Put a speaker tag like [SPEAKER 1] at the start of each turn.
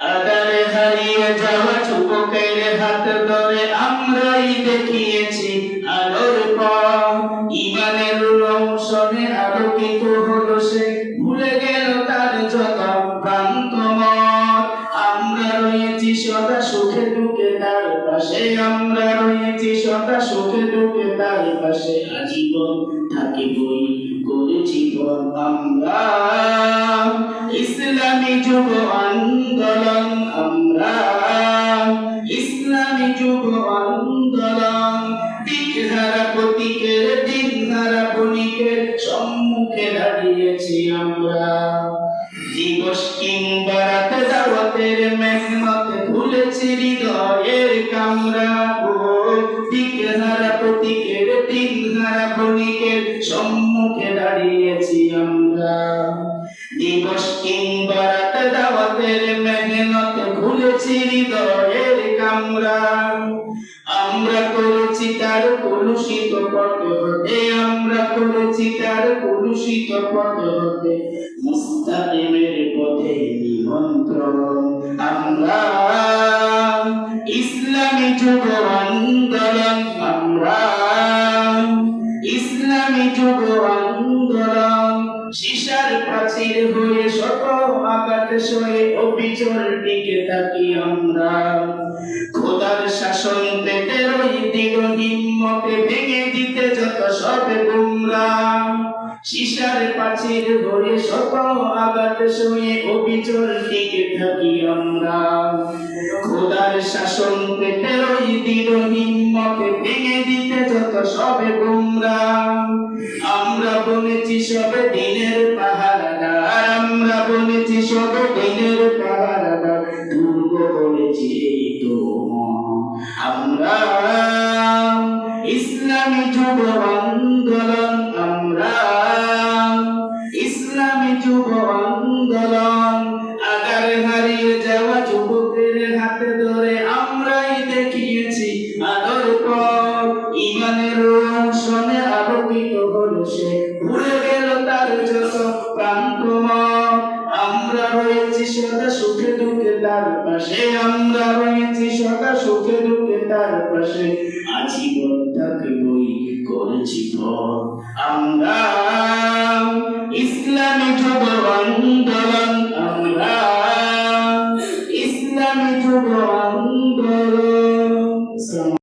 [SPEAKER 1] আদারে হারিয়ে যাওয়া যুবকের হাত ধরে আমরাই দেখিয়েছি আলোর পথ। ইমানের রৌশনে আলোকিত হলো সে। ভুলে গেল তার যত ভ্রান্ত আমরা রয়েছি সদা সুখে দুঃখে তার পাশে। আমরা রয়েছি সদা সুখে দুঃখে তার পাশে। আজীবন থাকিবই করে জীবন আমরা। সম্মুখে দাঁড়িয়েছি আমরা দিবস কিংবা রাত দাওয়াতের মেহনত ভুলেছি হৃদয়ের কামরা ও দিকহারা প্রতীকের দিকহারা বণিকের সম্মুখে দাঁড়িয়েছি আমরা। দিবস কিংবা রাত দাওয়াতের মেহনত ভুলেছি হৃদয়ের কামরা। আমরা করেছি তার কলুষিত পথ হতে আমরা করেছি তার কলুষিত পথ হতে মুস্তাকিমের পথে নিমন্ত্রণ। আমরা ইসলামী যুব আন্দোলন। আমরা ইসলামী যুব আন্দোলন। শিশার প্রাচীর হয়ে শত সয়ে অবিচল টিকে থাকি আমরা। খোদার শাসন পেতে রই হিম্মতে ভেঙে দিতে যত সব গুমরা শিশার প্রাচীর হয়ে শত আঘাত সয়ে অবিচল টিকে থাকি আমরা। খোদার শাসন পেতে রই দৃঢ় হিম্মতে ভেঙে দিতে যত সব গুমরা আমরা বলেছি সবে বলেছি সবে দিনের পাহারাদার দুর্গ এই তো। আমরা ইসলামী যুব আন্দোলন, আমরা ইসলামী যুব আন্দোলন, আগার হারিয়ে যাওয়া যুবকের হাতে ধরে আমরাই আদর পথ ইমানের রোশনে আলোকিত হলো সে ভুলে রয়েছি সদা সুখে দুঃখে তার পাশে। আমরা রয়েছি সদা সুখে দুঃখে তার পাশে। আজীবন থাকবই করেছি আমরা ইসলামী যুব